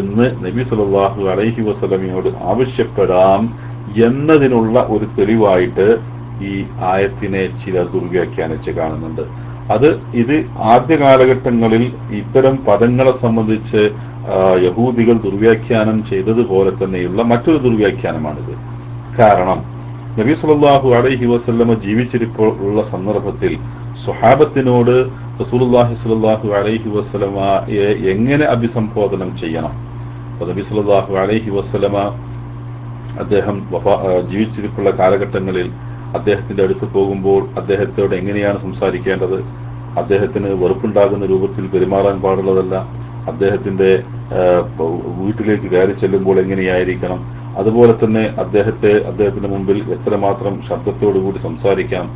എന്ന് നബി സലാഹു അലൈഹി വസല്ലമയോട് ആവശ്യപ്പെടാം എന്നതിനുള്ള ഒരു തെളിവായിട്ട് ഈ ആയത്തിനെ ചില ദുർവ്യാഖ്യാനിച്ച് കാണുന്നുണ്ട്. അത് ഇത് ആദ്യ കാലഘട്ടങ്ങളിൽ ഇത്തരം പദങ്ങളെ സംബന്ധിച്ച് യഹൂദികൾ ദുർവ്യാഖ്യാനം ചെയ്തതുപോലെ തന്നെയുള്ള മറ്റൊരു ദുർവ്യാഖ്യാനമാണിത്. കാരണം നബി സല്ലല്ലാഹു അലൈഹി ജീവിച്ചിരിപ്പോൾ ഉള്ള സന്ദർഭത്തിൽ സ്വഹാബത്തിനോട് റസൂലുള്ളാഹി സ്വല്ലല്ലാഹു അലൈഹി വസല്ലമയെ എങ്ങനെ അഭിസംബോധനം ചെയ്യണം? നബി സല്ലാഹു അലൈഹി വസല്ലമ അദ്ദേഹം ജീവിച്ചിരിപ്പുള്ള കാലഘട്ടങ്ങളിൽ അദ്ദേഹത്തിന്റെ അടുത്ത് പോകുമ്പോൾ അദ്ദേഹത്തോട് എങ്ങനെയാണ് സംസാരിക്കേണ്ടത്? അദ്ദേഹത്തിന് വെറുപ്പുണ്ടാകുന്ന രൂപത്തിൽ പെരുമാറാൻ പാടുള്ളതല്ല. അദ്ദേഹത്തിന്റെ വീട്ടിലേക്ക് കയറി ചെല്ലുമ്പോൾ എങ്ങനെയായിരിക്കണം? അതുപോലെ തന്നെ അദ്ദേഹത്തെ അദ്ദേഹത്തിന്റെ മുമ്പിൽ എത്രമാത്രം ശബ്ദത്തോടുകൂടി സംസാരിക്കാം?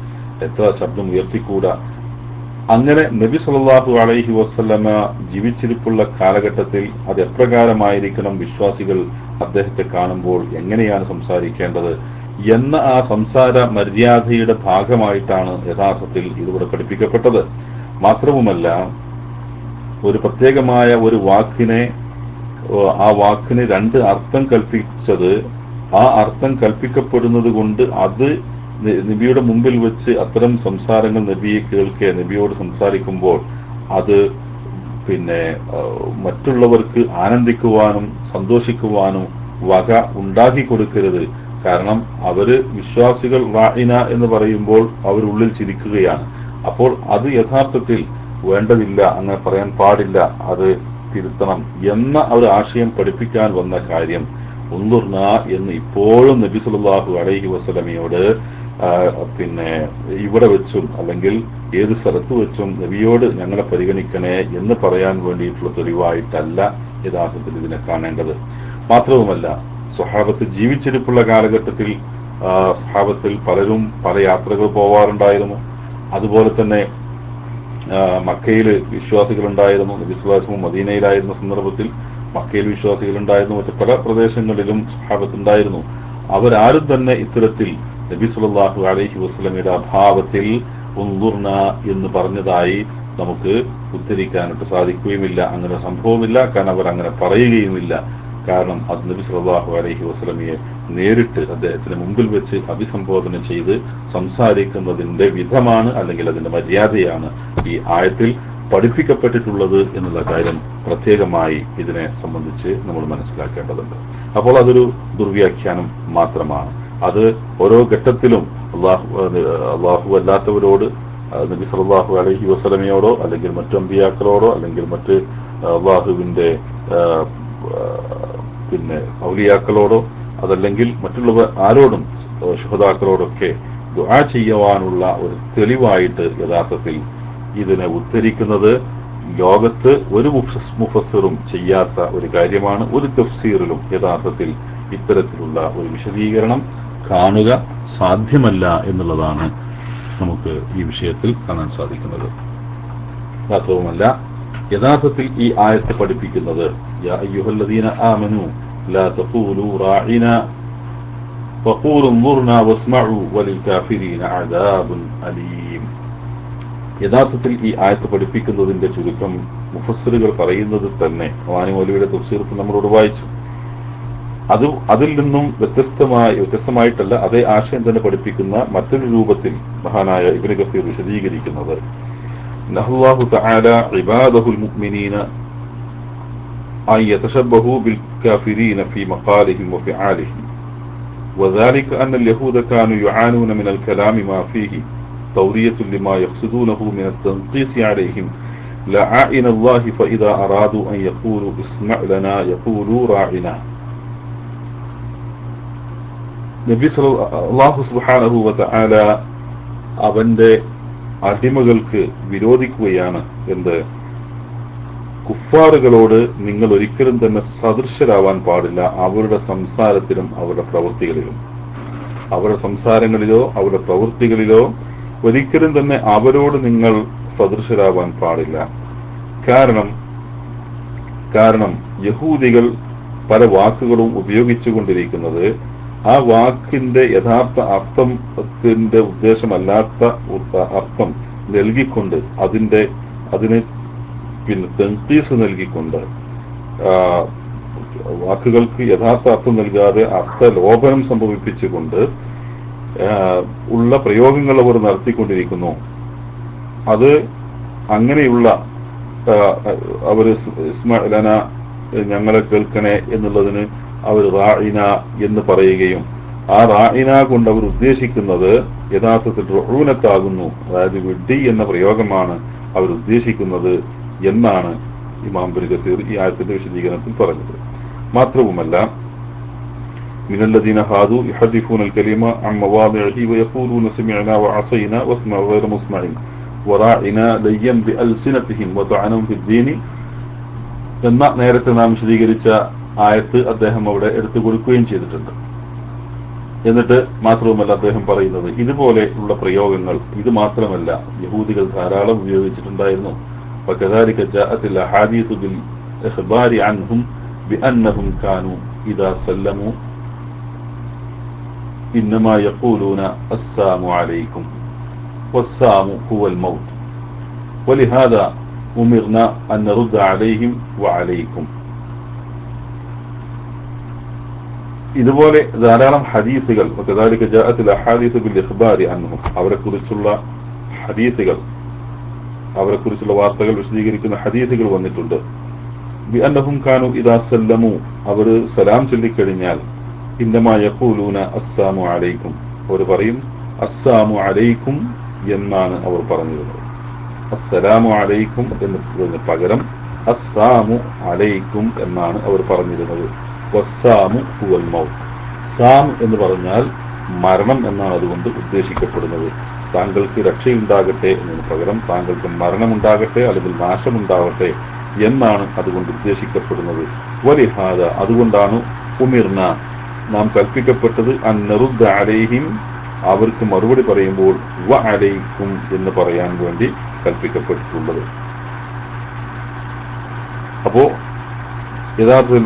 എത്ര ശബ്ദം ഉയർത്തിക്കൂടാ? അങ്ങനെ നബി സല്ലല്ലാഹു അലൈഹി വസല്ലമ ജീവിച്ചിരിപ്പുള്ള കാലഘട്ടത്തിൽ അത് എപ്രകാരമായിരിക്കണം വിശ്വാസികൾ അദ്ദേഹത്തെ കാണുമ്പോൾ എങ്ങനെയാണ് സംസാരിക്കേണ്ടത് എന്ന ആ സംസാര മര്യാദയുടെ ഭാഗമായിട്ടാണ് യഥാർത്ഥത്തിൽ ഇതിവിടെ പഠിപ്പിക്കപ്പെട്ടത്. മാത്രവുമല്ല ഒരു പ്രത്യേകമായ ഒരു വാക്കിനെ ആ വാക്കിന് രണ്ട് അർത്ഥം കൽപ്പിച്ചത് ആ അർത്ഥം കൽപ്പിക്കപ്പെടുന്നത് കൊണ്ട് അത് നബിയുടെ മുമ്പിൽ വെച്ച് അത്തരം സംസാരങ്ങൾ നബിയെ കേൾക്കെ നബിയോട് സംസാരിക്കുമ്പോൾ അത് പിന്നെ മറ്റുള്ളവർക്ക് ആനന്ദിക്കുവാനും സന്തോഷിക്കുവാനും വക ഉണ്ടാക്കി കൊടുക്കരുത്. കാരണം അവർ വിശ്വാസികൾ റായിന എന്ന് പറയുമ്പോൾ അവരുള്ളിൽ ചിരിക്കുകയാണ്. അപ്പോൾ അത് യഥാർത്ഥത്തിൽ വേണ്ടതില്ല അങ്ങനെ പറയാൻ പാടില്ല അത് തിരുത്തണം എന്ന ഒരു ആശയം പഠിപ്പിക്കാൻ വന്ന കാര്യം ഉന്തുർന എന്ന് ഇപ്പോഴും നബി സല്ലല്ലാഹു അലൈഹി വസല്ലമയോട് പിന്നെ ഇവിടെ വെച്ചും അല്ലെങ്കിൽ ഏത് സ്ഥലത്ത് വെച്ചും നബിയോട് ഞങ്ങളെ പരിഗണിക്കണേ എന്ന് പറയാൻ വേണ്ടിയിട്ടുള്ള തെളിവായിട്ടല്ല യഥാർത്ഥത്തിൽ ഇതിനെ കാണേണ്ടത്. മാത്രവുമല്ല സ്വഹാബത്ത് ജീവിച്ചിരിപ്പുള്ള കാലഘട്ടത്തിൽ സ്വഹാബത്തിൽ പലരും പല യാത്രകൾ പോവാറുണ്ടായിരുന്നു. അതുപോലെ തന്നെ മക്കയിൽ വിശ്വാസികളുണ്ടായിരുന്നു. നബി സ്വലാസ്മും മദീനയിലായിരുന്ന സന്ദർഭത്തിൽ മക്കയിൽ വിശ്വാസികളുണ്ടായിരുന്നു മറ്റു പല പ്രദേശങ്ങളിലും സ്വഹാബത്തുണ്ടായിരുന്നു അവരാരും തന്നെ ഇത്തരത്തിൽ നബി സല്ലല്ലാഹു അലൈഹി വസല്ലമയുടെ അഭാവത്തിൽ ഉന്തുർണ എന്ന് പറഞ്ഞതായി നമുക്ക് ഉദ്ധരിക്കാനായിട്ട് സാധിക്കുകയുമില്ല. അങ്ങനെ സംഭവമില്ല. കാരണം അവർ അങ്ങനെ പറയുകയുമില്ല. കാരണം അത് നബി സല്ലല്ലാഹു അലൈഹി വസല്ലമയെ നേരിട്ട് അദ്ദേഹത്തിന് മുമ്പിൽ വെച്ച് അഭിസംബോധന ചെയ്ത് സംസാരിക്കുന്നതിന്റെ വിധമാണ് അല്ലെങ്കിൽ അതിന്റെ മര്യാദയാണ് ഈ ആയത്തിൽ പഠിപ്പിക്കപ്പെട്ടിട്ടുള്ളത് എന്നുള്ള കാര്യം പ്രത്യേകമായി ഇതിനെ സംബന്ധിച്ച് നമ്മൾ മനസ്സിലാക്കേണ്ടതുണ്ട്. അപ്പോൾ അതൊരു ദുർവ്യാഖ്യാനം മാത്രമാണ്. അത് ഓരോ ഘട്ടത്തിലും അള്ളാഹു അള്ളാഹു അല്ലാത്തവരോട് നബി സല്ലല്ലാഹു അലഹി വസ്ലമയോടോ അല്ലെങ്കിൽ മറ്റു അമ്പിയാക്കളോടോ അല്ലെങ്കിൽ മറ്റ് അള്ളാഹുവിന്റെ പിന്നെ ഔലിയാക്കളോടോ അതല്ലെങ്കിൽ മറ്റുള്ളവർ ആരോടും ശുഭതാക്കളോടൊക്കെ ദുആ ചെയ്യുവാനുള്ള ഒരു തെളിവായിട്ട് യഥാർത്ഥത്തിൽ ഇതിനെ ഉദ്ധരിക്കുന്നത് ലോകത്ത് ഒരു മുഫസ്- മുഫസ്സിറും ചെയ്യാത്ത ഒരു കാര്യമാണ് ഒരു തഫ്സീറിലും യഥാർത്ഥത്തിൽ ഇത്തരത്തിലുള്ള ഒരു വിശദീകരണം കാണുക സാധ്യമല്ല എന്നുള്ളതാണ് നമുക്ക് ഈ വിഷയത്തിൽ കാണാൻ സാധിക്കുന്നത് മാത്രവുമല്ല യഥാർത്ഥത്തിൽ ഈ ആയത്ത് പഠിപ്പിക്കുന്നത് യാ അയ്യുഹല്ലദീന ആമനു ലാ തഖൂലു റാഇന വഖൂലു انظرنا واسمعوا وللكافرين عذاب أليم യഥാർത്ഥത്തിൽ ഈ ആയത്ത് പഠിപ്പിക്കുന്നതിന്റെ ചുരുക്കം മുഫസ്സിറുകൾ പറയുന്നത് തന്നെ ഖുർആനി മൗലവിയുടെ തഫ്സീർ നമ്മളോട് വായിച്ചു അത് അതിൽ നിന്നും വ്യത്യസ്തമായി വ്യത്യസ്തമായിട്ടല്ല അതേ ആശയം തന്നെ പഠിപ്പിക്കുന്ന മറ്റൊരു രൂപത്തിൽ മഹാനായ ഇബ്നു കസീർ വിശദീകരിക്കുന്നത് നഹുല്ലാഹു തആല ഇബാദഹുൽ മുഅ്മിനീന أن يتشبهوا بالكافرين في مقالهم وفعالهم وذلك أن اليهود كانوا يعانون من الكلام ما فيه تورية لما يقصدونه من التنقيس عليهم لعائن الله فإذا أرادوا أن يقولوا اسمع لنا يقولوا راعنا നബി അള്ളാഹു സുബ്ഹാനഹു വതആല അവന്റെ അടിമകൾക്ക് വിരോധിക്കുകയാണ് എന്ത് കുഫാറുകളോട് നിങ്ങൾ ഒരിക്കലും തന്നെ സദൃശരാവാൻ പാടില്ല അവരുടെ സംസാരത്തിലും അവരുടെ പ്രവൃത്തികളിലും അവരുടെ സംസാരങ്ങളിലോ അവരുടെ പ്രവൃത്തികളിലോ ഒരിക്കലും തന്നെ അവരോട് നിങ്ങൾ സദൃശരാവാൻ പാടില്ല. കാരണം കാരണം യഹൂദികൾ പല വാക്കുകളും ഉപയോഗിച്ചുകൊണ്ടിരിക്കുന്നത് ആ വാക്കിന്റെ യഥാർത്ഥ അർത്ഥത്തിന്റെ ഉദ്ദേശമല്ലാത്ത അർത്ഥം നൽകിക്കൊണ്ട് അതിന്റെ അതിന് പിന്നെ തെങ്കീസ് നൽകിക്കൊണ്ട് വാക്കുകൾക്ക് യഥാർത്ഥ അർത്ഥം നൽകാതെ അർത്ഥ ലോപനം സംഭവിപ്പിച്ചുകൊണ്ട് ഉള്ള പ്രയോഗങ്ങൾ അവർ നടത്തിക്കൊണ്ടിരിക്കുന്നു. അത് അങ്ങനെയുള്ള അവർ ഇസ്മലന ഞങ്ങളെ കേൾക്കണേ എന്നുള്ളതിന് അവർ റായിന എന്ന് പറയുകയും ആ റായിന കൊണ്ട് അവർ ഉദ്ദേശിക്കുന്നത് യഥാർത്ഥത്തിൽ റൂനത്താകുന്നു അതായത് വെഡ്ഡി എന്ന പ്രയോഗമാണ് അവർ ഉദ്ദേശിക്കുന്നത് എന്നാണ് ഇമാം ബിൻ കസീർ ഈ ആയത്തിന്റെ വിശദീകരണത്തിൽ പറഞ്ഞത്. മാത്രവുമല്ല من الذين هادوا يحرفون الكلمة عن مواضعه ويقولون سمعنا وعصينا واسمع غير مسمع وراعنا ليا بألسنتهم وطعنا في الدين എന്ന നേരത്തെ നാം വിശദീകരിച്ച ആയത്ത് അദ്ദേഹം അവിടെ എടുത്തു കൊടുക്കുകയും ചെയ്തിട്ടുണ്ട് എന്നിട്ട് മാത്രവുമല്ല അദ്ദേഹം പറയുന്നത് ഇതുപോലെ ഉള്ള പ്രയോഗങ്ങൾ ഇത് മാത്രമല്ല യഹൂദികൾ ധാരാളം ഉപയോഗിച്ചിട്ടുണ്ടായിരുന്നു وكذلك جاءت الأحاديث بالإخبار عنهم بأنهم كانوا إذا سلموا إنما يقولون السلام عليكم والسام هو الموت ولهذا أمرنا أن نرد عليهم وعليكم ഇതുപോലെ ധാരാളം ഹദീസുകൾ وكذلك جاءت الاحاديث بالاخبار عنهم അവരെ കുറിച്ചുള്ള ഹദീസുകൾ അവരെ കുറിച്ചുള്ള വാർത്തകൾ വിശദീകരിക്കുന്ന ഹദീസുകൾ വന്നിട്ടുണ്ട് ബിഅന്നഹും കാനു ഇദാ സല്ലമു അവർ സലാം ചൊല്ലിക്കഴിഞ്ഞാൽ ഇന്നമാ യഖൂലൂന അസ്സാമു അലൈക്കും. അവർ പറയും അസ്സാമു അലൈക്കും എന്നാണ് അവർ പറഞ്ഞിരുന്നത്. അസ്സലാമു അലൈക്കും എന്നതിന് പകരം അസ്സാമു അലൈക്കും എന്നാണ് അവർ പറഞ്ഞിരുന്നത്. വസ്സാമു ഹുവൽ മൗത്ത് സാം എന്ന് പറഞ്ഞാൽ മരണം എന്നാണ് അതുകൊണ്ട് ഉദ്ദേശിക്കപ്പെടുന്നത്. താങ്കൾക്ക് രക്ഷയുണ്ടാകട്ടെ എന്നതിന് പകരം താങ്കൾക്ക് മരണമുണ്ടാകട്ടെ അല്ലെങ്കിൽ നാശമുണ്ടാകട്ടെ എന്നാണ് അതുകൊണ്ട് ഉദ്ദേശിക്കപ്പെടുന്നത്. വലിഹാദ അതുകൊണ്ടാണ് ഉമിർന നാം കൽപ്പിക്കപ്പെട്ടത് അന്നറുദ് അലൈഹിം അവർക്ക് മറുപടി പറയുമ്പോൾ വ അലയിക്കും എന്ന് പറയാൻ വേണ്ടി കൽപ്പിക്കപ്പെട്ടിട്ടുള്ളത്. അപ്പോ യഥാർത്ഥത്തിൽ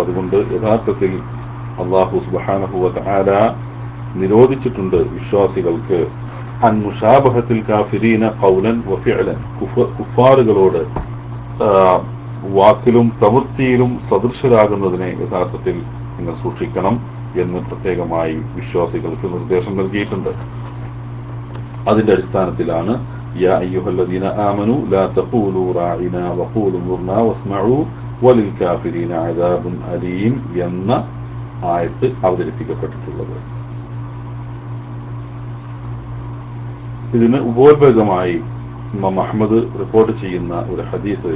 അതുകൊണ്ട് യഥാർത്ഥത്തിൽ അള്ളാഹു സുബാനഹുല നിരോധിച്ചിട്ടുണ്ട് വിശ്വാസികൾക്ക് അൻ മുഷാബഹത്തിൽ കാഫിരീന കൗലൻ വഫിഅലൻ കുഫാറുകളോട് വാക്കിലും പ്രവൃത്തിയിലും സദൃശരാകുന്നതിനെ യഥാർത്ഥത്തിൽ നിങ്ങൾ സൂക്ഷിക്കണം എന്ന് പ്രത്യേകമായി വിശ്വാസികൾക്ക് നിർദ്ദേശം നൽകിയിട്ടുണ്ട്. അതിന്റെ അടിസ്ഥാനത്തിലാണ് യാ അയ്യുഹല്ലദീന ആമനു ലാ തഖൂലു റാഇന വഖൂലു മുർന വസ്മഉ വലിൽ കാഫിരീന അദാബുൻ അലീം എന്ന ആയത്ത് അവതരിപ്പിക്കപ്പെട്ടിട്ടുള്ളത്. ഇതിന് ഉപോത്ബലകമായി ഇമാം അഹമ്മദ് റിപ്പോർട്ട് ചെയ്യുന്ന ഒരു ഹദീസ്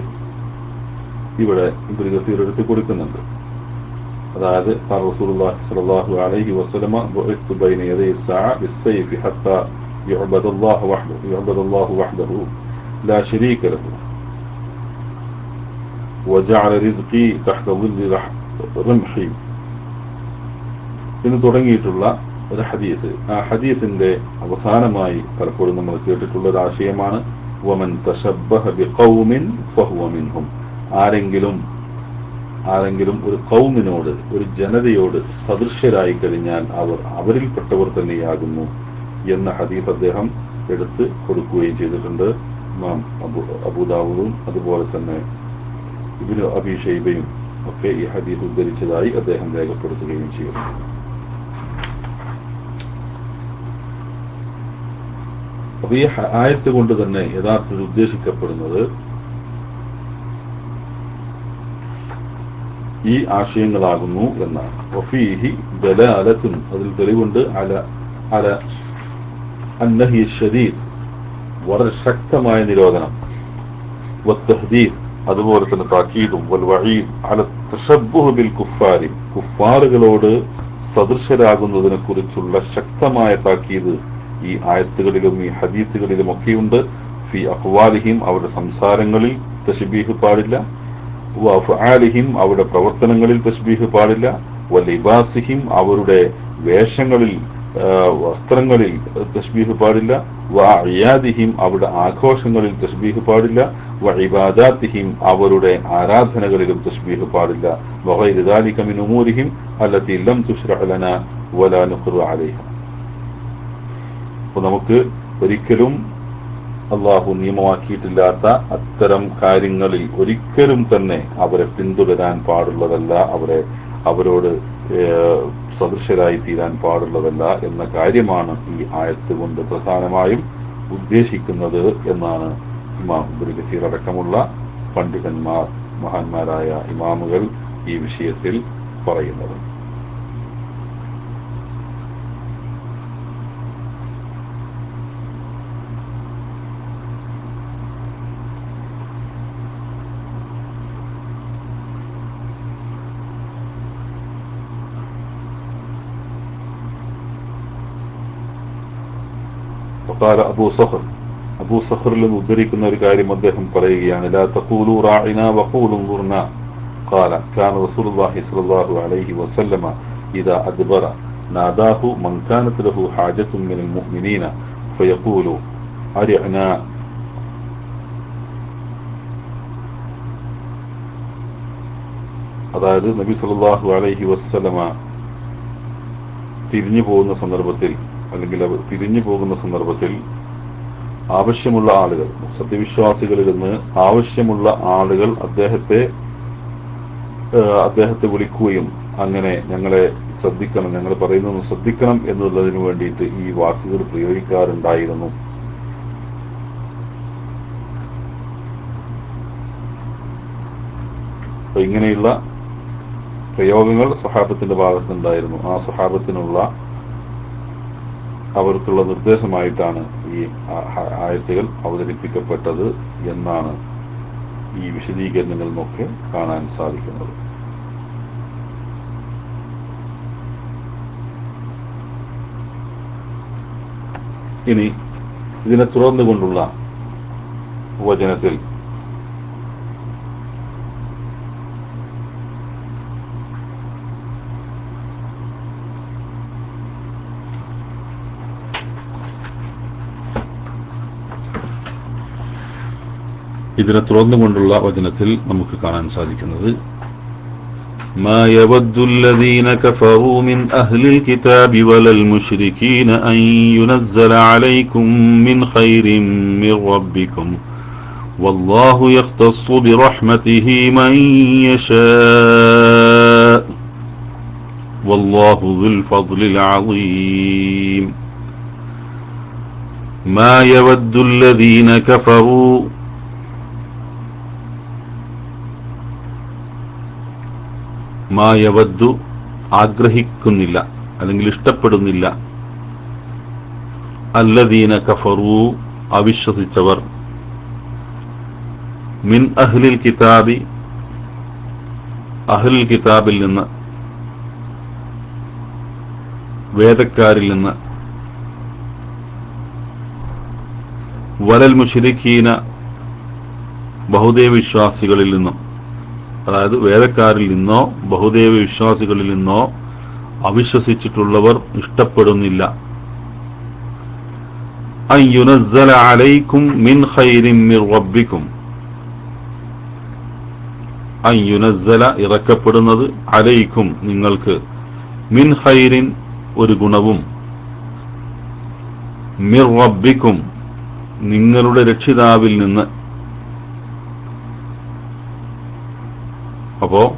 ഇവിടെ ഇബ്നു കസീർ എടുത്ത് കൊടുക്കുന്നുണ്ട് അതായത് قال رسول الله صلى الله عليه وسلم بعثت بين يدي الساعة بالسيف حتى يعبد الله وحده يعبد الله وحده لا شريك له وجعل رزقي تحت ظل رح- رمحي എന്ന് തുടങ്ങിയിട്ടുള്ള ഒരു ഹദീസ്. ആ ഹദീസിന്റെ അവസാനമായി പലപ്പോഴും നമ്മൾ കേട്ടിട്ടുള്ള ഒരു ആശയമാണ് വമൻ ബിഖൗമിൻ ഫഹുവ മിൻഹും. ആരെങ്കിലും ആരെങ്കിലും ഒരു കൗമിനോട് ഒരു ജനതയോട് സദൃശ്യരായി കഴിഞ്ഞാൽ അവർ അവരിൽപ്പെട്ടവർ തന്നെയാകുന്നു എന്ന ഹദീസ് അദ്ദേഹം എടുത്ത് കൊടുക്കുകയും ചെയ്തിട്ടുണ്ട്. അബു അബൂദാവൂദും അതുപോലെ തന്നെ ഇബിനു അബി ഷൈബയും ഒക്കെ ഈ ഹദീസ് ഉദ്ധരിച്ചതായി അദ്ദേഹം രേഖപ്പെടുത്തുകയും ചെയ്യുന്നു. അപ്പൊ ഈ ആയത്ത് കൊണ്ട് തന്നെ യഥാർത്ഥത്തിൽ ഉദ്ദേശിക്കപ്പെടുന്നത് ഈ ആശയങ്ങളാകുന്നു എന്നാണ്. വഫീഹി ദലാലത്തുൻ അതിൽ തെളിവുണ്ട് അല അല അന്നഹി ഷദീദ് വളരെ ശക്തമായ നിരോധനം. വത്തഹദീദ് അതുപോലെ തന്നെ താക്കീദും വൽ വഈദ് അല തശബ്ബുഹ് ബിൽ കുഫാരി കുഫാറുകളോട് സദൃശരാകുന്നതിനെ കുറിച്ചുള്ള ശക്തമായ താക്കീത് ഈ ആയത്തുകളിലും ഈ ഹദീസുകളിലും ഒക്കെ ഉണ്ട് ഫി അഖ്വാലിഹിം അവരുടെ സംസാരങ്ങളിൽ തശ്ബീഹ് പാടില്ല. വഫാലിഹിം അവരുടെ പ്രവർത്തനങ്ങളിൽ തശ്ബീഹ് പാടില്ല. വലിബാസിഹിം അവരുടെ വേഷങ്ങളിൽ വസ്ത്രങ്ങളിൽ തശ്ബീഹ് പാടില്ല. വഅയാദിഹിം അവരുടെ ആഘോഷങ്ങളിൽ തശ്ബീഹ് പാടില്ല. വഇബാദാത്തിഹിം അവരുടെ ആരാധനകളിലും തശ്ബീഹ് പാടില്ല. വഗൈരി ദാലിക മിൻ ഉമൂരിഹിം അല്ലതി ലം തുശ്റഅ ലനാ വലാ നുഖ്റു അലൈഹ. അപ്പോൾ നമുക്ക് ഒരിക്കലും അള്ളാഹു നിയമമാക്കിയിട്ടില്ലാത്ത അത്തരം കാര്യങ്ങളിൽ ഒരിക്കലും തന്നെ അവരെ പിന്തുടരാൻ പാടുള്ളതല്ല അവരെ അവരോട് സദൃശരായി തീരാൻ പാടുള്ളതല്ല എന്ന കാര്യമാണ് ഈ ആയത്ത് കൊണ്ട് പ്രധാനമായും ഉദ്ദേശിക്കുന്നത് എന്നാണ് ഇമാം ഇബ്നു കസീർ അടക്കമുള്ള പണ്ഡിതന്മാർ മഹാന്മാരായ ഇമാമുകൾ ഈ വിഷയത്തിൽ പറയുന്നത്. وقال أبو صخر അബൂ സഖറിൽ നിന്ന് ഉദ്ധരിക്കുന്ന ഒരു കാര്യം അദ്ദേഹം പറയുകയാണ് ലാ തഖൂലു റാഇന വഖൂലു انظرنا قال كان رسول الله صلى الله عليه وسلم إذا أدبر ناداه من كانت له حاجة من المؤمنين فيقول أرعنا അതായത് നബി സല്ലല്ലാഹു അലൈഹി വസല്ലമ തിരിഞ്ഞു പോകുന്ന സന്ദർഭത്തിൽ അല്ലെങ്കിൽ അവർ തിരിഞ്ഞു പോകുന്ന സന്ദർഭത്തിൽ ആവശ്യമുള്ള ആളുകൾ സത്യവിശ്വാസികളിൽ നിന്ന് ആവശ്യമുള്ള ആളുകൾ അദ്ദേഹത്തെ അദ്ദേഹത്തെ വിളിക്കുകയും അങ്ങനെ ഞങ്ങളെ ശ്രദ്ധിക്കണം ഞങ്ങൾ പറയുന്നത് ശ്രദ്ധിക്കണം എന്നുള്ളതിന് വേണ്ടിയിട്ട് ഈ വാക്കുകൾ പ്രയോഗിക്കാറുണ്ടായിരുന്നു. ഇങ്ങനെയുള്ള പ്രയോഗങ്ങൾ സഹാബത്തിന്റെ ഭാഗത്തുണ്ടായിരുന്നു ആ സ്വഹാബത്തിനുള്ള അവർക്കുള്ള നിർദ്ദേശമായിട്ടാണ് ഈ ആയത്തുകൾ അവതരിപ്പിക്കപ്പെട്ടത് എന്നാണ് ഈ വിശദീകരണങ്ങളിൽ നിന്നൊക്കെ കാണാൻ സാധിക്കുന്നത്. ഇനി ഇതിനെ തുടർന്നുകൊണ്ടുള്ള വചനത്തിൽ ഇതിനെ തുടർന്നുകൊണ്ടുള്ള വചനത്തിൽ നമുക്ക് കാണാൻ സാധിക്കുന്നത് ما يود الذين كفروا من أهل الكتاب ولا المشركين أن ينزل عليكم من خير من ربكم والله يختص برحمته من يشاء والله ذو الفضل العظيم ما يود الذين كفروا മായവദ്ദു ആഗ്രഹിക്കുന്നില്ല അല്ലെങ്കിൽ ഇഷ്ടപ്പെടുന്നില്ല. അല്ലദീന കഫറു അവിശ്വസിച്ചവർ. മിൻ അഹ്ലിൽ കിതാബി അഹ്ലിൽ കിതാബിൽ നിന്ന് വേദക്കാരിൽ നിന്ന്. വലൽ മുഷിരിക്കീന ബഹുദൈവ വിശ്വാസികളിൽ നിന്നും. അതായത് വേദക്കാരിൽ നിന്നോ ബഹുദൈവ വിശ്വാസികളിൽ നിന്നോ അവിശ്വസിച്ചിട്ടുള്ളവർ ഇഷ്ടപ്പെടുന്നില്ല. അലൈക്കും മിൻ ഖൈരിൻ മിർ ഇറക്കപ്പെടുന്നത് അലൈക്കും നിങ്ങൾക്ക് മിൻ ഖൈരിൻ ഒരു ഗുണവും. മിർ റബ്ബിക്കും നിങ്ങളുടെ രക്ഷിതാവിൽ നിന്ന് അപ്പോ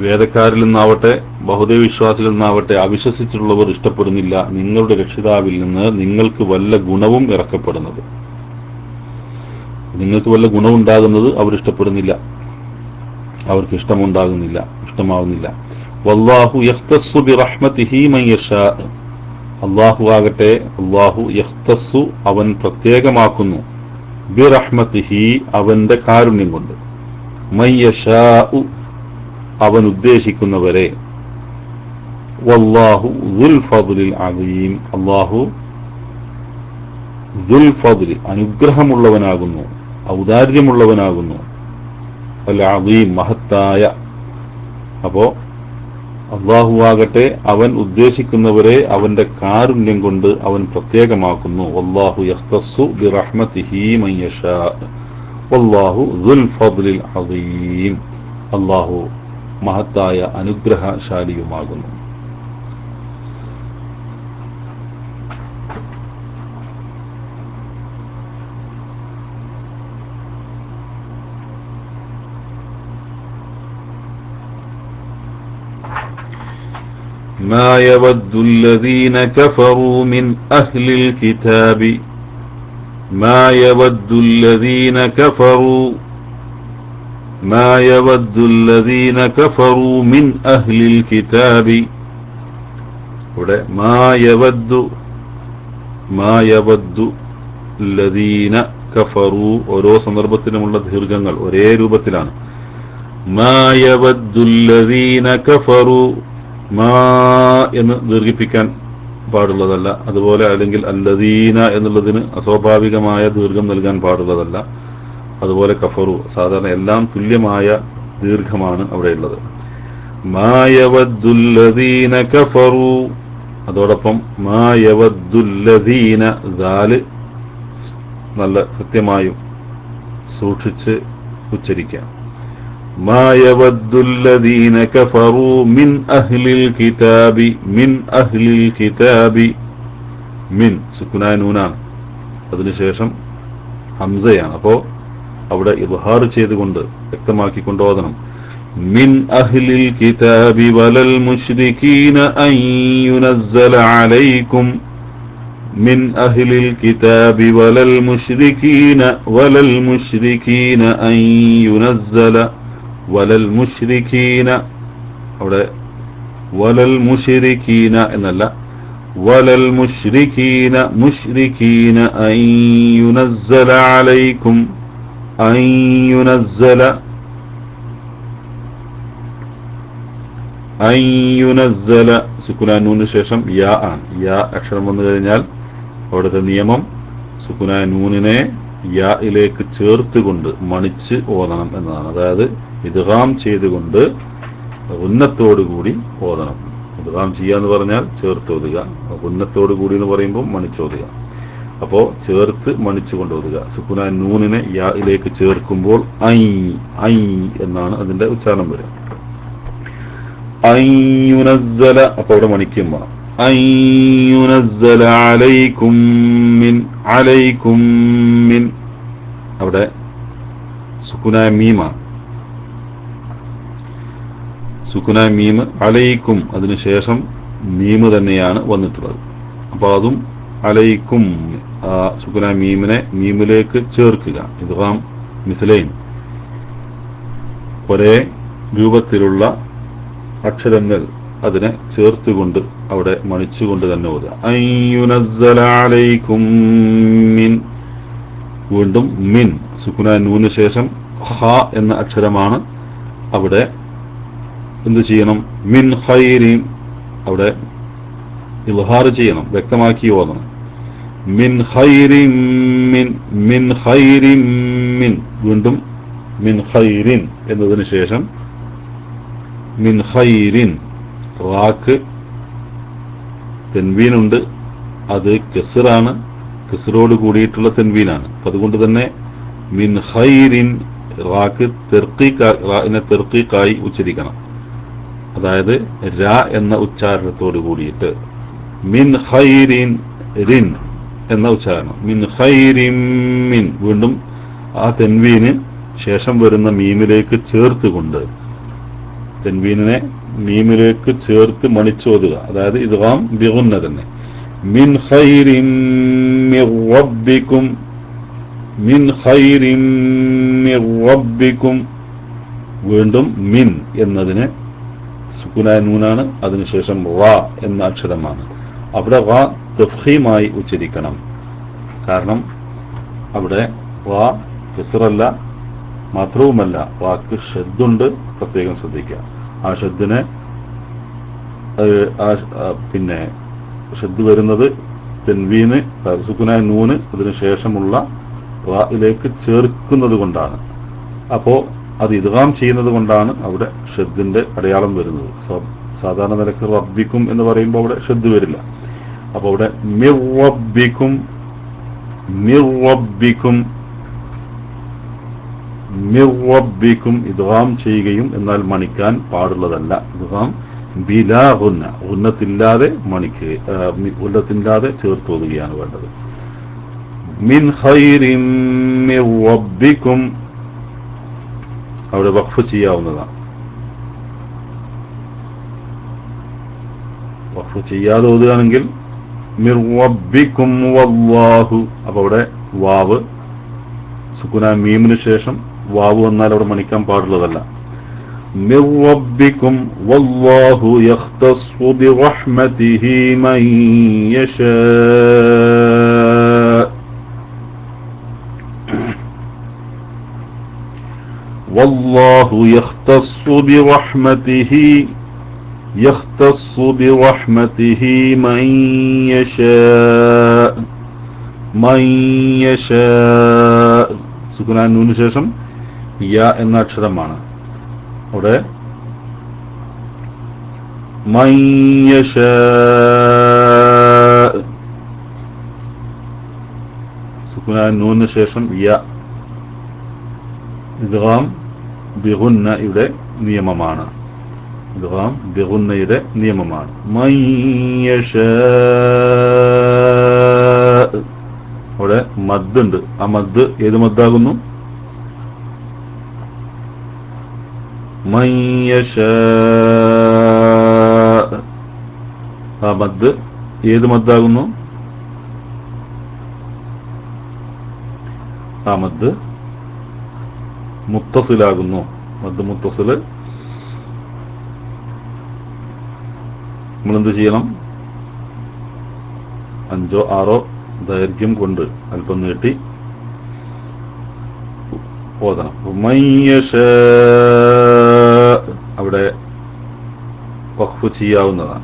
വേദക്കാരിൽ നിന്നാവട്ടെ ബഹുദൈവ വിശ്വാസികളിൽ നിന്നാവട്ടെ അവിശ്വസിച്ചിട്ടുള്ളവർ ഇഷ്ടപ്പെടുന്നില്ല നിങ്ങളുടെ രക്ഷിതാവിൽ നിന്ന് നിങ്ങൾക്ക് വല്ല ഗുണവും ഇറക്കപ്പെടുന്നത്. നിങ്ങൾക്ക് വല്ല ഗുണമുണ്ടാകുന്നത് അവർ ഇഷ്ടപ്പെടുന്നില്ല. അവർക്ക് ഇഷ്ടമുണ്ടാകുന്നില്ല ഇഷ്ടമാവുന്നില്ല. വല്ലാഹു യഖ്തസ്സു ബിറഹ്മതിഹി മൻ യശാ അല്ലാഹു ആകട്ടെ അല്ലാഹു യഖ്തസ്സു അവൻ പ്രത്യേകമാക്കുന്നു. ബിറഹ്മതിഹി അവന്റെ കാരുണ്യം കൊണ്ട്. മയ്യഷാഉ അവൻ ഉദ്ദേശിക്കുന്നവരെ. വല്ലാഹു ദുൽ ദുൽ ഫദ്ലി അനുഗ്രഹമുള്ളവനാകുന്നു ഔദാര്യമുള്ളവനാകുന്നു. അൽ മഹത്തായ. അപ്പോ അള്ളാഹു ആകട്ടെ അവൻ ഉദ്ദേശിക്കുന്നവരെ അവന്റെ കാരുണ്യം കൊണ്ട് അവൻ പ്രത്യേകമാക്കുന്നു. അള്ളാഹു യഹ്തസ്സു ബിറഹ്മതിഹി മൻ والله ذو الفضل العظيم. അള്ളാഹു മഹത്തായ അനുഗ്രഹശാലിയുമാകുന്നു. ما يود الذين كفروا من أهل الكتاب ما يود الذين كفروا ما يود الذين كفروا من أهل الكتاب ഇവിടെ മാ യവദ്ദു മാ യവദ്ദു ലദീന കഫറു ഓരോ സന്ദർഭത്തിലുമുള്ള ദീർഘങ്ങൾ ഒരേ രൂപത്തിലാണ് മാ യവദ്ദു ലദീന കഫറു മാ എന്ന് ദീർഘിപ്പിക്കാൻ പാടുള്ളതല്ല. അതുപോലെ അല്ലെങ്കിൽ അല്ലദീന എന്നുള്ളതിന് അസ്വാഭാവികമായ ദീർഘം നൽകാൻ പാടുള്ളതല്ല. അതുപോലെ കഫറു സാധാരണ എല്ലാം തുല്യമായ ദീർഘമാണ് അവിടെയുള്ളത്. മായവദ്ദുല്ലദീന കഫറു അതോടൊപ്പം മായവദ്ദുല്ലദീന ദാൽ നല്ല കൃത്യമായും സൂക്ഷിച്ച് ഉച്ചരിക്കാം മായവദ്ദുല്ലദീന കഫറു മിൻ അഹ്ലിൽ കിതാബി മിൻ അഹ്ലിൽ കിതാബി മിൻ സുക്കുനായ നൂനാണ് അതിനുശേഷം ഹംസയാണ് അപ്പോ അവിടെ ഇബ്ഹാർ ചെയ്തുകൊണ്ട് വ്യക്തമാക്കിക്കൊണ്ട് ഓതണം من أهل الكتاب ولا المشركين أن ينزل عليكم من أهل الكتاب ولا المشركين ولا المشركين أن ينزل വലൽ മുഷ്രിഖീന അവിടെ വലൽ മുഷ്രിഖീന എന്നല്ല. വലൽ മുഷ്രിഖീന മുഷ്രിഖീന അൻ യുനസ്സല അലൈക്കും. അൻ യുനസ്സല. അൻ യുനസ്സല. സുക്കുനാനൂന് ശേഷം യാ ആണ്. യാ അക്ഷരം വന്നു കഴിഞ്ഞാൽ അവിടുത്തെ നിയമം സുക്കുനാനൂനിനെ യായിലേക്ക് ചേർത്തുകൊണ്ട് മണിച്ച് ഓതണം എന്നതാണ്. അതായത് ഇദ്ഗാം ചെയ്തുകൊണ്ട് ഉന്നത്തോടുകൂടി ഓതണം. ഇദ്ഗാം ചെയ്യാന്ന് പറഞ്ഞാൽ ചേർത്ത് ഓതുക. ഉന്നത്തോടു കൂടി എന്ന് പറയുമ്പോൾ മണിച്ചോതുക അപ്പോ ചേർത്ത് മണിച്ചുകൊണ്ട് ഓതുക. സുക്കുന നൂനിനെ യായിലേക്ക് ചേർക്കുമ്പോൾ ഐ ഐ എന്നാണ് അതിന്റെ ഉച്ചാരണം വരിക. അയ്യുനസ്സല അപ്പൊ അവിടെ മണിക്കും വേണം. അയ്യുനസ്സല അലൈക്കും മിൻ അലൈക്കും മിൻ അവിടെ സുക്കുനായ മീമാണ് സുക്കുനായ മീമ് അലയിക്കും അതിനുശേഷം മീമ് തന്നെയാണ് വന്നിട്ടുള്ളത്. അപ്പൊ അതും അലയിക്കും ആ സുക്കുനായ മീമിനെ മീമിലേക്ക് ചേർക്കുക. ഇദ്ഗാം മിസലൈൻ ഒരേ രൂപത്തിലുള്ള അക്ഷരങ്ങൾ അതിനെ ചേർത്തുകൊണ്ട് അവിടെ മണിച്ചുകൊണ്ട് തന്നെ ഓതുക. വീണ്ടും മിൻ സുക്കുന നൂന് ശേഷം ഹ എന്ന അക്ഷരമാണ് അവിടെ എന്ത് ചെയ്യണം? മിൻ ഖൈരിൻ അവിടെ ഇൽഹാർ ചെയ്യണം വ്യക്തമാക്കി ഓതണം. മിൻ ഖൈരിൻ മിൻ മിൻ മിൻ. വീണ്ടും മിൻ ഖൈരിൻ എന്നതിന് ശേഷം മിൻ ഖൈരിൻ. റാക്ക് തെൻവീനുണ്ട് അത് കെസറാണ്. കെസറോട് കൂടിയിട്ടുള്ള തെൻവീനാണ് അപ്പൊ അതുകൊണ്ട് തന്നെ മിൻ ഹൈറിൻ റാക്ക് തെർക്കീനെ തെർക്കീക്കായി ഉച്ചരിക്കണം. അതായത് ര എന്ന ഉച്ചാരണത്തോട് കൂടിയിട്ട് മിൻ ഹൈറിൻ റിൻ എന്ന ഉച്ചാരണം. മിൻ ഹൈറിൻ മിൻ. വീണ്ടും ആ തെൻവീന് ശേഷം വരുന്ന മീമിലേക്ക് ചേർത്തുകൊണ്ട് തെൻവീനിനെ മീമിലേക്ക് ചേർത്ത് മണിച്ചോതുക. അതായത് ഇദ്ഗാം ബിഗുന്ന തന്നെ. മിൻ ഖൈരിൻ മിർ ربكم മിൻ ഖൈരിൻ മിർ ربكم. വീണ്ടും മിൻ എന്നതിന് സുക്കുനായ നൂനാണ് അതിനുശേഷം റ എന്ന അക്ഷരമാണ്. അവിടെ റ തഫീമായി ഉച്ചരിക്കണം. കാരണം അവിടെ റ ഫിസറല്ല മാത്രവുമല്ല വാക്ക് ഷെദ്ദുണ്ട് പ്രത്യേകം ശ്രദ്ധിക്കുക. ആ ഷദ്ദിനെ പിന്നെ ഷെദ് വരുന്നത് തെൻവീന് സുക്കുനായ നൂന് അതിനുശേഷമുള്ള റായിലേക്ക് ചേർക്കുന്നത് കൊണ്ടാണ്. അപ്പോ അത് ഇതുകാം ചെയ്യുന്നത് കൊണ്ടാണ് അവിടെ ഷെദ്ദിന്റെ അടയാളം വരുന്നത്. സാധാരണ നിലയ്ക്ക് റബ്ബിക്കും എന്ന് പറയുമ്പോൾ അവിടെ ഷെദ് വരില്ല. അപ്പൊ അവിടെ മിറബിക്കും മിറബിക്കും മിറബിക്കും ഇദ്ഗാം ചെയ്യുകയും എന്നാൽ മണിക്കാൻ പാടുള്ളതല്ല. ഇദ്ഗാം ബിലാ ഗുന്ന ഉന്നത്തില്ലാതെ ചേർത്ത് ഉന്നത്തില്ലാതെ ചേർത്തോതുകയാണ് വേണ്ടത്. മിൻ അവിടെ വഖഫ് ചെയ്യാവുന്നതാണ് വഖഫ് ചെയ്യാതെ ഓതുകയാണെങ്കിൽ വല്ലാഹു അപ്പൊ അവിടെ വാവ് സുക്കുന മീമിന് ശേഷം വാവ് വന്നാൽ അവിടെ മണിക്കാൻ പാടുള്ളതല്ല. മിർ റബ്ബിക്കും വല്ലാഹു യഖ്തസ്സു ബിറഹ്മതിഹി മൻ യശാ والله يختص برحمته يختص برحمته من يشاء من يشاء സുക്കുനാൻ നൂന് ശേഷം യ എന്ന അക്ഷരമാണ് അവിടെ. നൂന് ശേഷം യ. ഇദ്ഗാം ബിഗുന്ന ഇവിടെ നിയമമാണ്. ഇദ്ഗാം ബിഗുന്നയുടെ നിയമമാണ്. അവിടെ മദ് ഉണ്ട്. ആ മദ് ഏത് മദ്ദാകുന്നു മൻ يشاء ആ മദ് ഏത് മദ്ദാകുന്നു? ആ മദ് മുത്തസിലാകുന്നു. മദ് മുത്തസിൽ നമ്മളെന്ത് ചെയ്യണം? അഞ്ചോ ആറോ ദൈർഘ്യം കൊണ്ട് അല്പം നീട്ടി ഓതണം. ഉമ്മയ്യശ فتياونا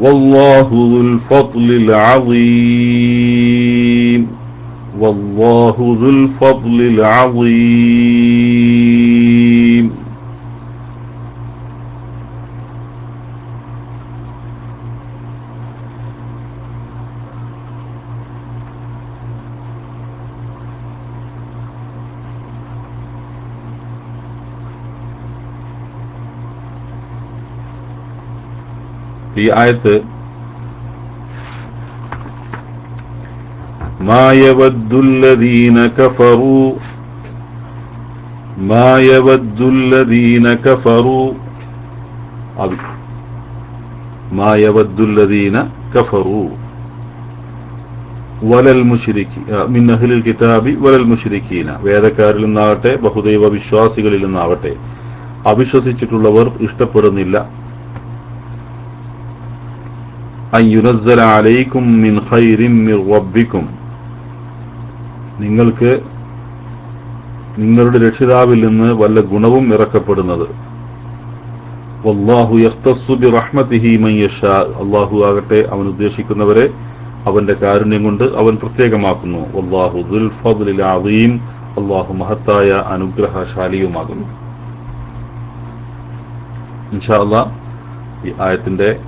والله ذو الفضل العظيم. والله ذو الفضل العظيم. ഈ ആയത്ത് മായവദ്ദുല്ലദീന കഫറു മായവദ്ദുല്ലദീന കഫറു മായവദ്ദുല്ലദീന കഫറു മിൻ അഹ്ലിൽ കിതാബി വേദക്കാരിൽ നിന്നാവട്ടെ ബഹുദൈവ വിശ്വാസികളിൽ നിന്നാവട്ടെ അവിശ്വസിച്ചിട്ടുള്ളവർ ഇഷ്ടപ്പെടുന്നില്ല. അലൈക്കും മിൻ മിർ നിങ്ങൾക്ക് നിങ്ങളുടെ രക്ഷിതാവിൽ നിന്ന് വല്ല ഗുണവും ഇറക്കപ്പെടുന്നത്. യശാ അല്ലാഹു ആകട്ടെ അവൻ ഉദ്ദേശിക്കുന്നവരെ അവന്റെ കാരുണ്യം കൊണ്ട് അവൻ പ്രത്യേകമാക്കുന്നു. ദുൽ അല്ലാഹു മഹത്തായ അനുഗ്രഹശാലിയുമാകുന്നു. ഇൻഷാ ഈ ആയത്തിന്റെ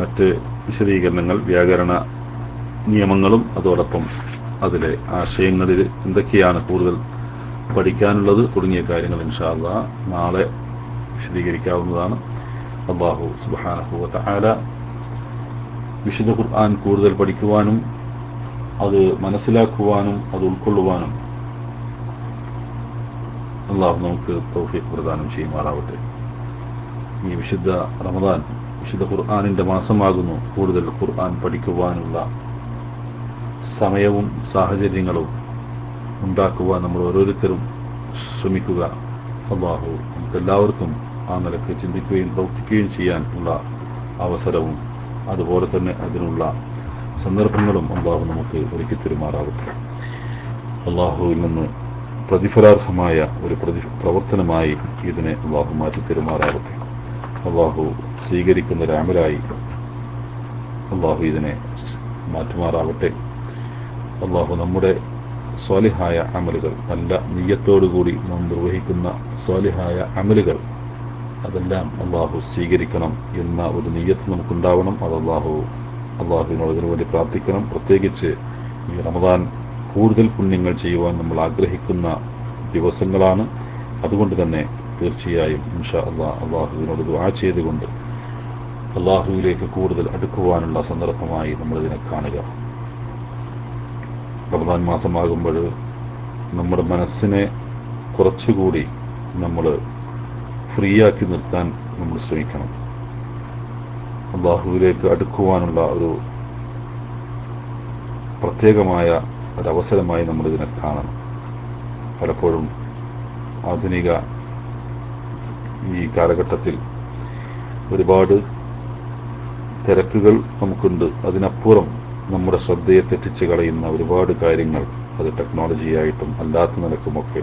മറ്റ് വിശദീകരണങ്ങൾ വ്യാകരണ നിയമങ്ങളും അതോടൊപ്പം അതിലെ ആശയങ്ങളിൽ എന്തൊക്കെയാണ് കൂടുതൽ പഠിക്കാനുള്ളത് തുടങ്ങിയ കാര്യങ്ങൾ ഇൻഷാല്ല നാളെ വിശദീകരിക്കാവുന്നതാണ്. അള്ളാഹു സുബാനഹുവത്ത ആല വിശുദ്ധ ഖുർആൻ കൂടുതൽ പഠിക്കുവാനും അത് മനസ്സിലാക്കുവാനും അത് ഉൾക്കൊള്ളുവാനും അള്ളാഹു നമുക്ക് തൗഫീഖ് പ്രദാനം ചെയ്യുമാറാവട്ടെ. ഈ വിശുദ്ധ റമദാൻ വിശുദ്ധ ഖുർആാനിന്റെ മാസമാകുന്നു. കൂടുതൽ ഖുർആൻ പഠിക്കുവാനുള്ള സമയവും സാഹചര്യങ്ങളും ഉണ്ടാക്കുവാൻ നമ്മൾ ഓരോരുത്തരും ശ്രമിക്കുക. അള്ളാഹു നമുക്കെല്ലാവർക്കും ആ നിലയ്ക്ക് ചിന്തിക്കുകയും പ്രവർത്തിക്കുകയും ചെയ്യാൻ ഉള്ള അവസരവും അതുപോലെ തന്നെ അതിനുള്ള സന്ദർഭങ്ങളും അള്ളാഹു നമുക്ക് ഒരുക്കി തരുമാറാവട്ടെ. അള്ളാഹുവിൽ നിന്ന് പ്രതിഫലാർഹമായ ഒരു പ്രവർത്തനമായി ഇതിനെ അള്ളാഹു മാറ്റി തരുമാറാവട്ടെ അള്ളാഹു സ്വീകരിക്കുന്ന ഒരു അള്ളാഹു ഇതിനെ മാറ്റുമാറാവട്ടെ. അള്ളാഹു നമ്മുടെ സ്വാലിഹായ അമലുകൾ നല്ല നീയത്തോടുകൂടി നാം നിർവഹിക്കുന്ന സ്വാലിഹായ അമലുകൾ അതെല്ലാം അള്ളാഹു സ്വീകരിക്കണം എന്ന ഒരു നീയത്ത് നമുക്കുണ്ടാവണം. അത് അള്ളാഹു അള്ളാഹുവിനോട് അതിനു വേണ്ടി പ്രാർത്ഥിക്കണം. പ്രത്യേകിച്ച് ഈ റമദാൻ കൂടുതൽ പുണ്യങ്ങൾ ചെയ്യുവാൻ നമ്മൾ ആഗ്രഹിക്കുന്ന ദിവസങ്ങളാണ്. അതുകൊണ്ട് തന്നെ തീർച്ചയായും ഇൻഷാ അള്ളാ അള്ളാഹുവിനോട് ദുആ ചെയ്തുകൊണ്ട് അള്ളാഹുവിലേക്ക് കൂടുതൽ അടുക്കുവാനുള്ള സന്ദർഭമായി നമ്മൾ ഇതിനെ കാണുക. റമദാൻ മാസമാകുമ്പോൾ നമ്മുടെ മനസ്സിനെ കുറച്ചുകൂടി നമ്മൾ ഫ്രീ ആക്കി നിർത്താൻ നമ്മൾ ശ്രമിക്കണം. അള്ളാഹുവിലേക്ക് അടുക്കുവാനുള്ള ഒരു പ്രത്യേകമായ ഒരവസരമായി നമ്മളിതിനെ കാണണം. പലപ്പോഴും ആധുനിക ഈ കാലഘട്ടത്തിൽ ഒരുപാട് തിരക്കുകൾ നമുക്കുണ്ട്. അതിനപ്പുറം നമ്മുടെ ശ്രദ്ധയെ തെറ്റിച്ച് കളയുന്ന ഒരുപാട് കാര്യങ്ങൾ അത് ടെക്നോളജിയായിട്ടും അല്ലാത്ത നിലക്കുമൊക്കെ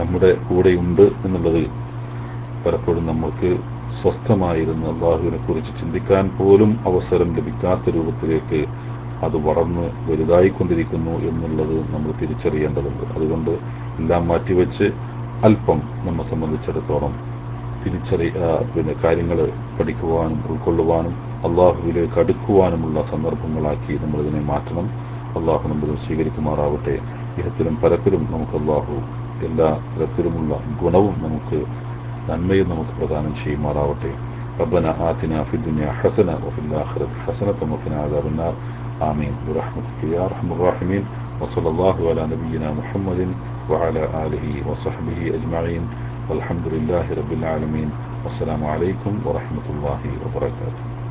നമ്മുടെ കൂടെയുണ്ട് എന്നുള്ളത് പലപ്പോഴും നമ്മൾക്ക് സ്വസ്ഥമായിരുന്ന അള്ളാഹുവിനെ കുറിച്ച് ചിന്തിക്കാൻ പോലും അവസരം ലഭിക്കാത്ത രൂപത്തിലേക്ക് അത് വളർന്ന് വലുതായിക്കൊണ്ടിരിക്കുന്നു എന്നുള്ളത് നമ്മൾ തിരിച്ചറിയേണ്ടതുണ്ട്. അതുകൊണ്ട് എല്ലാം മാറ്റിവെച്ച് അല്പം നമ്മെ സംബന്ധിച്ചിടത്തോളം തിരിച്ചറി ആ, പിന്നെ കാര്യങ്ങൾ പഠിക്കുവാനും ഉൾക്കൊള്ളുവാനും അള്ളാഹുവിലേക്ക് അടുക്കുവാനുമുള്ള സന്ദർഭങ്ങളാക്കി നമ്മൾ ഇതിനെ മാറ്റണം അള്ളാഹു നമ്മളും സ്വീകരിക്കുമാറാവട്ടെ ഇഹത്തിലും പരത്തിലും നമുക്ക് അള്ളാഹു എല്ലാ തരത്തിലുമുള്ള ഗുണവും നമുക്ക് നന്മയും നമുക്ക് പ്രദാനം ചെയ്യുമാറാവട്ടെ ربنا آتنا في الدنيا حسنة وفي الآخرة حسنة وقنا عذاب النار آمين برحمتك يا أرحم الراحمين وصلى الله على نبينا محمد وعلى آله وصحبه أجمعين. والحمد لله رب العالمين. والسلام عليكم ورحمة الله وبركاته.